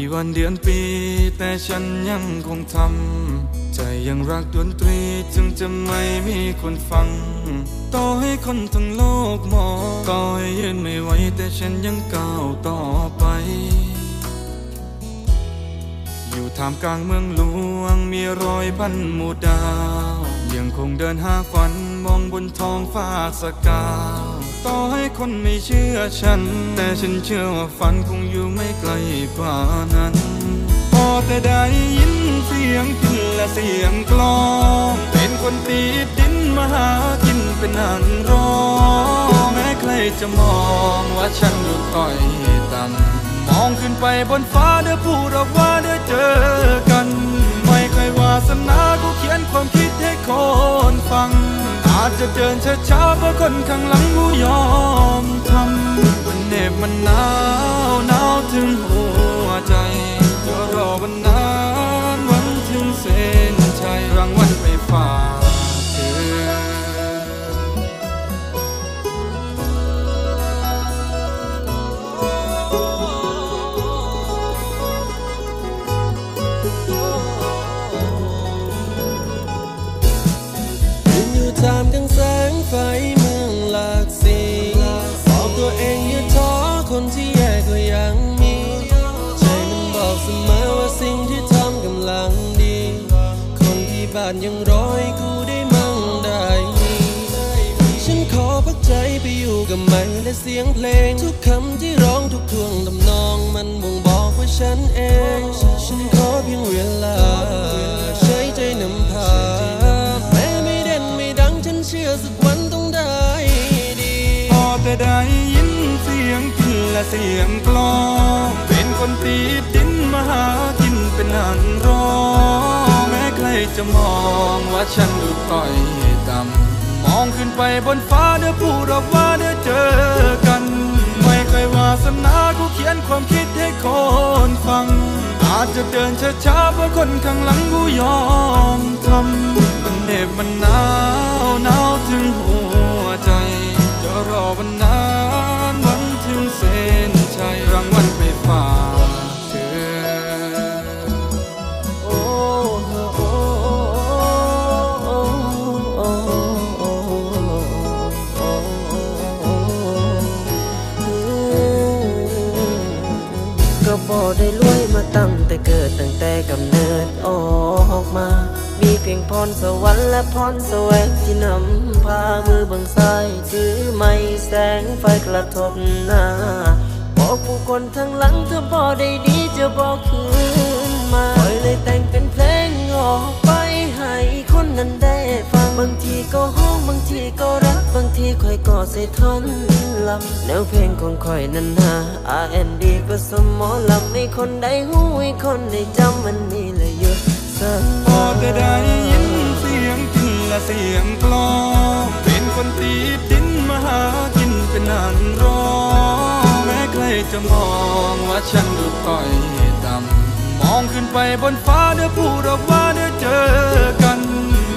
กี่วันเดือนปี แต่ฉันยังคงทำ ใจยังรักดนตรีจึงจะไม่มีคนฟัง ต่อให้คนทั้งโลกมอง ต่อให้ยืนไม่ไหวแต่ฉันยังก้าวต่อไป อยู่ท่ามกลางเมืองหลวงมีรอยพันหมู่ดาว ยังคงเดินหาฝันมองบนท้องฟ้าสกาว ต่อให้คนไม่เชื่อฉัน แต่ฉันเชื่อว่าฝันคงอยู่ไม่ไกลกว่านั้น พอแต่ได้ยินเสียงพินและเสียงกลอง เป็นคนตีดินมาหากินเป็นนันร้องแม้ใครจะมองว่าฉันดูต่อยต่ำมองขึ้นไปบนฟ้าเด้อพูดออกว่าเด้อเจอกันาจจะเดินช้าๆเพราะคนข้างหลังกูยอมทำมันเหน็บมันหนาวหนาวถึงหัวใจจะรอวันนั้นวันถึงเส้นชัยรางวัลไปฝา อยู่ท่ามกลางแสงไฟเมืองหลากสีบอกตัวเองอย่าท้อคนที่แย่ก็ยังมีใจมันบอกเสมอว่าสิ่งที่ทำกำลังดี คนที่บ้านยังรอให้กูได้มั่งได้มีฉันขอพักใจไปอยู่กับมันและเสียงเพลง ทุกคำที่ร้องทุกท่วงทำนองมันบ่งบอกว่าฉันเอง ฉันขอเพียงเวลา พอแต่ได้ยินเสียงพินและเสียงกลองเป็นคนตีดินมาหากินเป็นอันรองแม้ใครจะมองว่าฉันดูต่อยต่ำมองขึ้นไปบนฟ้าเด้อพูดออกว่าเด้อเจอกัน ไม่เคยวาสนากูเขียนความคิดให้คนฟัง อาจจะเดินช้าๆเพราะคนข้างหลังกูยอมทำมันเหน็บมันหนาวหนาวถึงหัวใจจะรอวัน และพรแสวงที่นำพามือบังซ้ายถือไม้แสงไฟกระทบหน้าบอกผู้คนทั้งหลังเธอบ่ได้ดีจะบอกคืนมาปล่อยเลยแต่งเป็นเพลงออกไปให้คนนั้นได้ฟังบางทีก็ห้องบางทีก็รักบางทีค่อยก็ใส่ท่อนลำแนวเพลงของค่อยนั้นนะ R&D ผสมหมอลำให้คนได้หูให้คนได้จำมันนี่แหละอยู่สักพอจะได้ยิน เสียงกลองเป็นคนตีดินมาหากินเป็นนันร้องแม้ใครจะมองว่าฉันดูต่อยต่ำมองขึ้นไปบนฟ้าเด้อพูดออกว่าเด้อเจอกัน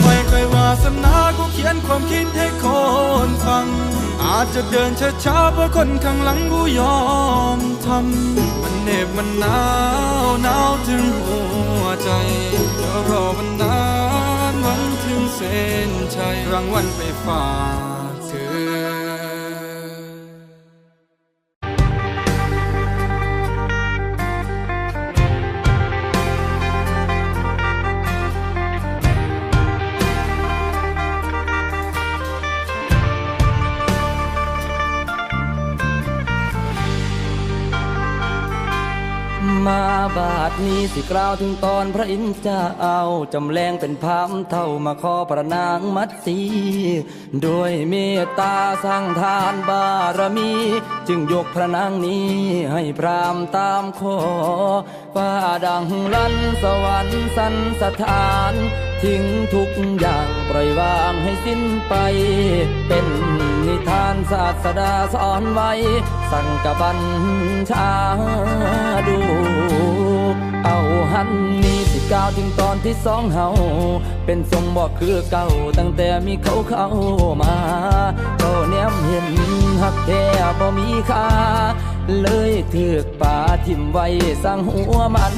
ไม่เคยวาสนากูเขียนความคิดให้คนฟัง อาจจะเดินช้าๆเพราะคนข้างหลังกูยอมทำมันเหน็บมันหนาวหนาวถึงหัวใจจะรอวันหนั้นวั วันถึงเส้นชัยรางวัลไปฝาก บาทนี้สิกล่าวถึงตอนพระอินทร์จะเอาจำแรงเป็นพามเท่ามาขอประนางมัดสีด้วยเมตตาสร้างทานบารมี จึงยกพระนางนี้ให้พรามตามขอฟ้าดังลันสวรรค์สันสถาน ทิ้งทุกอย่างปล่อยวางให้สิ้นไปเป็น นิทานศาสดาสอนไว้ สั่งกับบัญชาดูเอาหันนี้สิก้าวถึงตอนที่สองเฮาเป็นทรงบอกคือเก่าตั้งแต่มีเขาเข้ามาก็แนมเห็นหักแท้บ่มีค่า เลยถือกป่าทิมไว้สั่งหัวมัน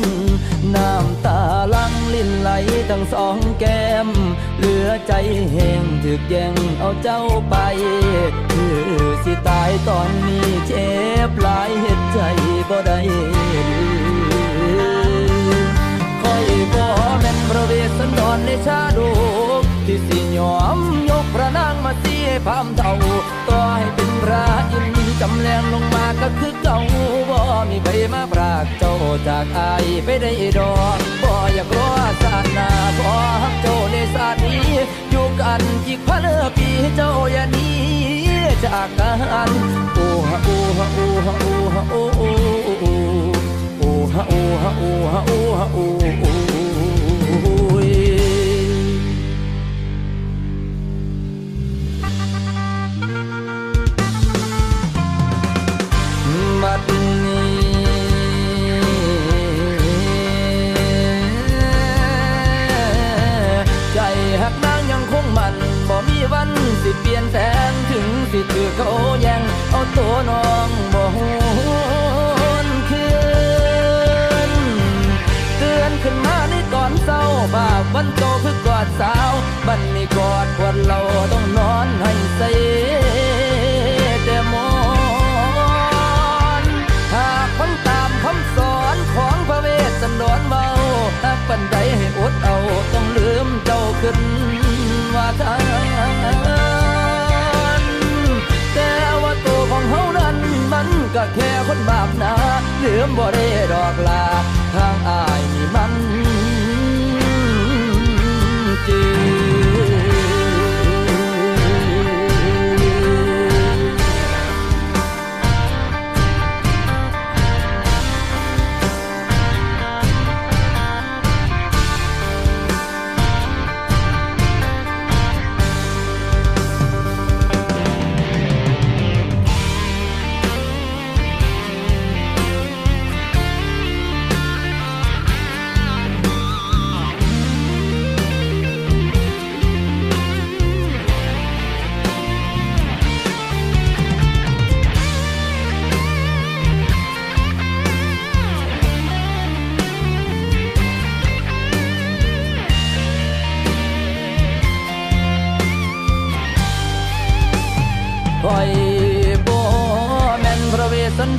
น้ำตาลังลิ้นไหลทั้งสองแก้ม เหลือใจแห้งถึกแย่งเอาเจ้าไป คือสิตายตอนนี้เจ็บหลายเหตุใจบ่ได้ลืมคอยบ่แม่นพระเวสสันดรในชาดกที่สิยอมยกพระนางมาเสียพามเท่าต่อให้เป็นพระอินทร์ จำแรงลงมาก็คือเก่าบ่มีใครมาปรากเจ้าจากอายไปได้ดอกบ่อยากรอศาสนาขอฮักเจ้าในศานี้ อยู่กันอีกพันปีเจ้าอย่านี้จากกันโอ้ฮะโอ้ฮะโอ้ฮะโอ้ฮะโอ้โอ้โอ้ฮะโอ้ฮะโอ้ฮะโอ้ฮะโอ้ กอดเราต้องนอนให้ใสแต่มอนหากคนตามคำสอนของพระเวสสันดรเมาหาปันใดให้อดเอาต้องลืมเจ้าขึ้นว่าทานแต่ว่าตัวของเฮานั้นมันก็แค่คนบาปนาลืมบ่ได้ดอกลาทางอายนี่มัน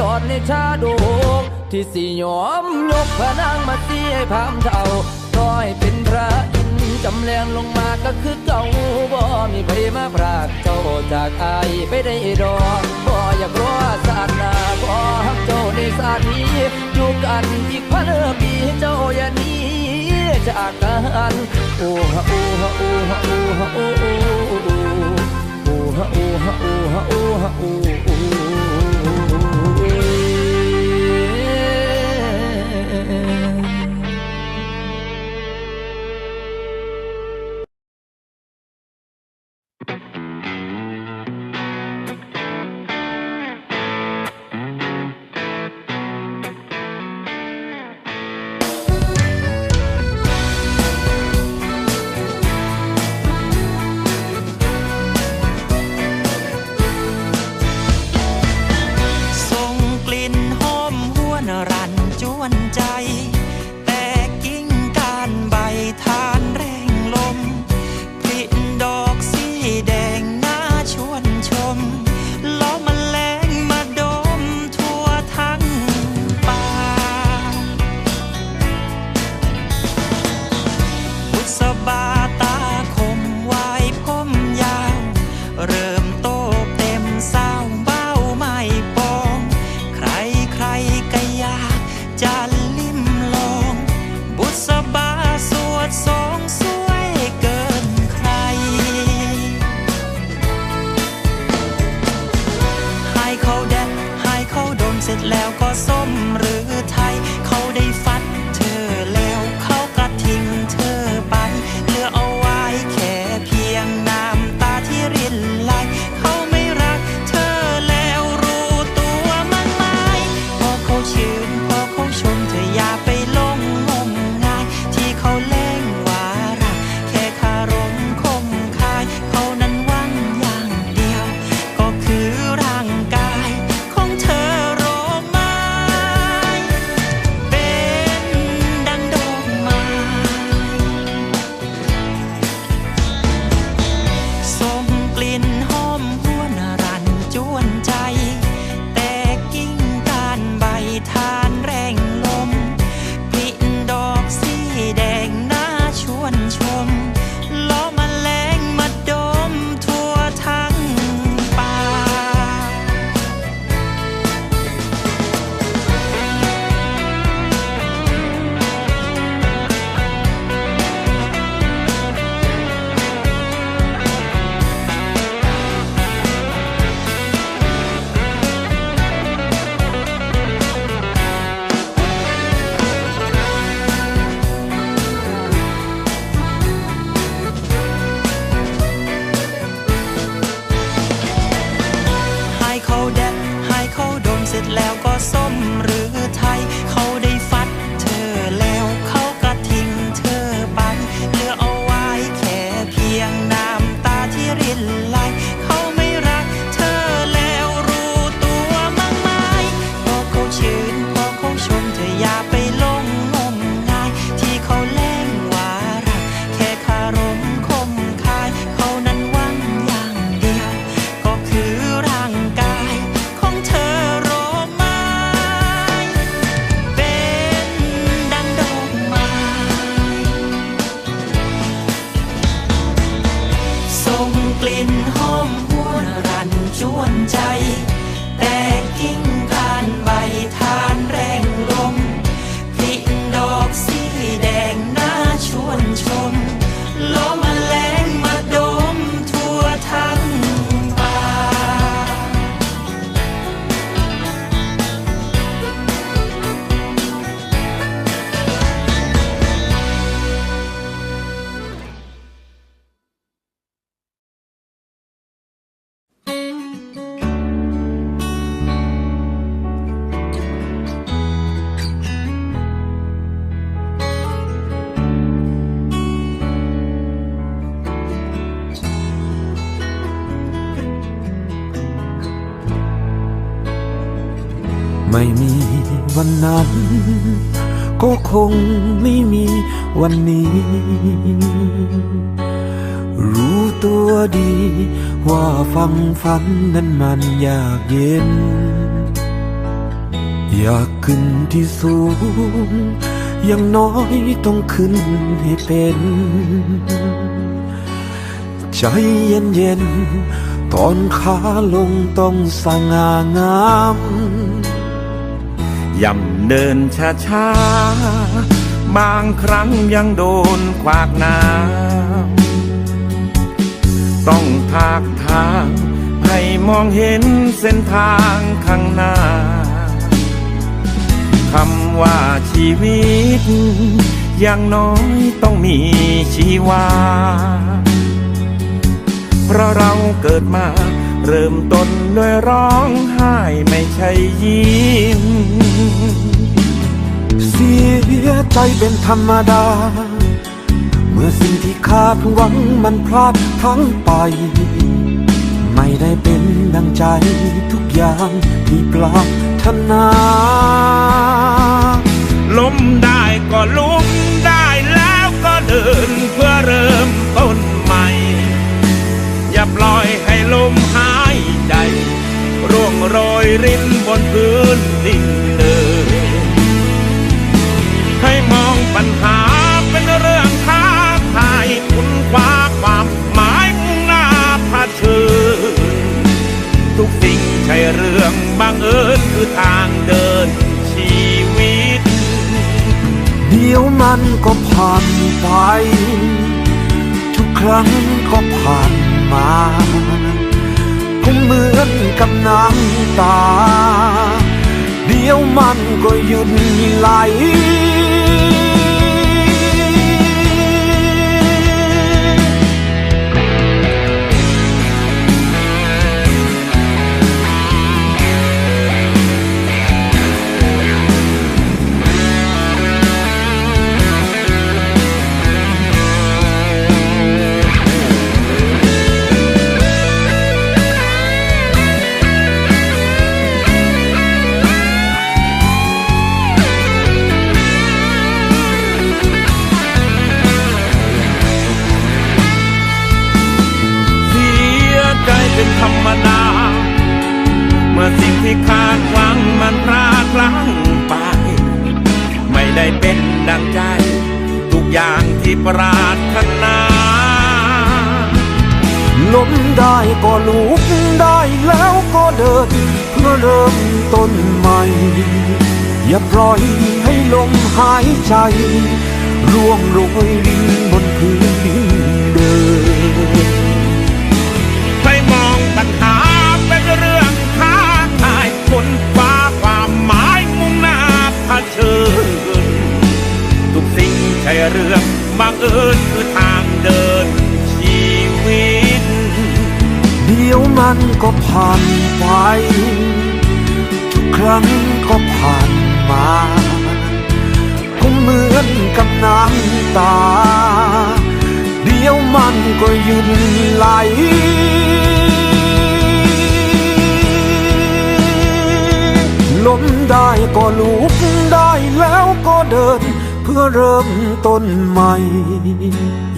พระเวสสันดในชาดกที่สิยอมยกพระนางมาเสียให้พามเท่าร้อยเป็นพระอินจำแรงลงมาก็คือเก่าบ่ มีใครมาพรากเจ้าจากอายไปได้ดอกบ่อยากรอศาสนาบ่ฮักเจ้าในศาสนี้อยู่กันอีกพันปีเจ้าอย่านี้จากกันโอ้ฮะโอ้ฮะโอ้ฮะโอ้ฮะโอ้โอ้โอ้โอ้ฮะโอ้ฮะโอ้ฮะโอ้ฮะโอ้ ไม่มีวันนั้น ก็คงไม่มีวันนี้ รู้ตัวดี ว่าฟังฝันนั้นมันยากเย็น อยากขึ้นที่สูงย่างน้อยต้องขึ้นให้เป็น ใจเย็นเย็นๆตอนขาลงต้องสง่างาม ย่ำเดินช้าช้าๆบางครั้งยังโดนขวากน้ำต้องทากทางให้มองเห็นเส้นทางข้างหน้าคำว่าชีวิต อย่างน้อยต้องมีชีวา เพราะเราเกิดมาเริ่มต้น ด้วยร้องไห้ไม่ใช่ยิ้ม เสียใจเป็นธรรมดา เมื่อสิ่งที่คาดหวังมันพลาดทั้งไป ไม่ได้เป็นดังใจทุกอย่างที่ปรารถนาล้มได้ก็ลุกได้แล้วก็เดินเพื่อเริ่ม โรยรินบนพื้นดินเดินให้มองปัญหาเป็นเรื่องท้าทายคุณคว้าความหมายมุ่งหน้าเผชิญทุกสิ่งใช่เรื่องบังเอิญคือทางเดินชีวิต เดี๋ยวมันก็ผ่านไป ทุกครั้งก็ผ่านมา นเหมือนกับน้ำตา เดี๋ยวมันก็หยุดไหล คาดหวังมันพลาดพลั้งไป ไม่ได้เป็นดังใจ ทุกอย่างที่ปรารถนาล้มได้ก็ลุกได้แล้วก็เดินเพื่อเริ่มต้นใหม่ อย่าปล่อยให้ลมหายใจร่วงโรยริน เรื่องบังเอิญคือทางเดินชีวิต เดี๋ยวมันก็ผ่านไป ทุกครั้งก็ผ่านมาคงเหมือนกับน้ำตา เดี๋ยวมันก็หยุดไหลล้มได้ก็ลุกได้แล้วก็เดิน พื่อเริ่มต้นใหม่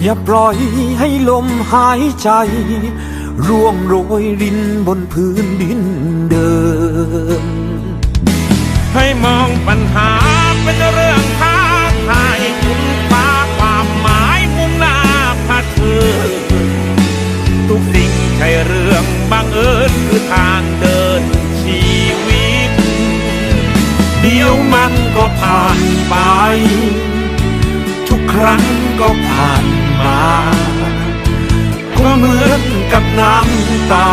อย่าปล่อยให้ลมหายใจ ร่วงโรยรินบนพื้นดินเดิม ให้มองปัญหาเป็นเรื่องท้าทายคุณฟ้าความหมายมุ่งหน้าเผชิญทุกสิ่งใช่เรื่องบังเอิญคือทางเดินชี เดียวมันก็ผ่านไป ทุกครั้งก็ผ่านมา ก็เหมือนกับน้ำตา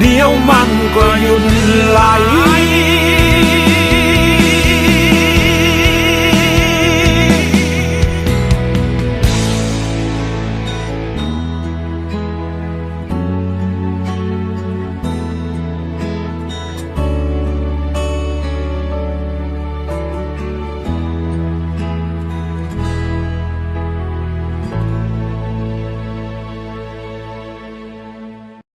เดียวมันก็หยุดไหล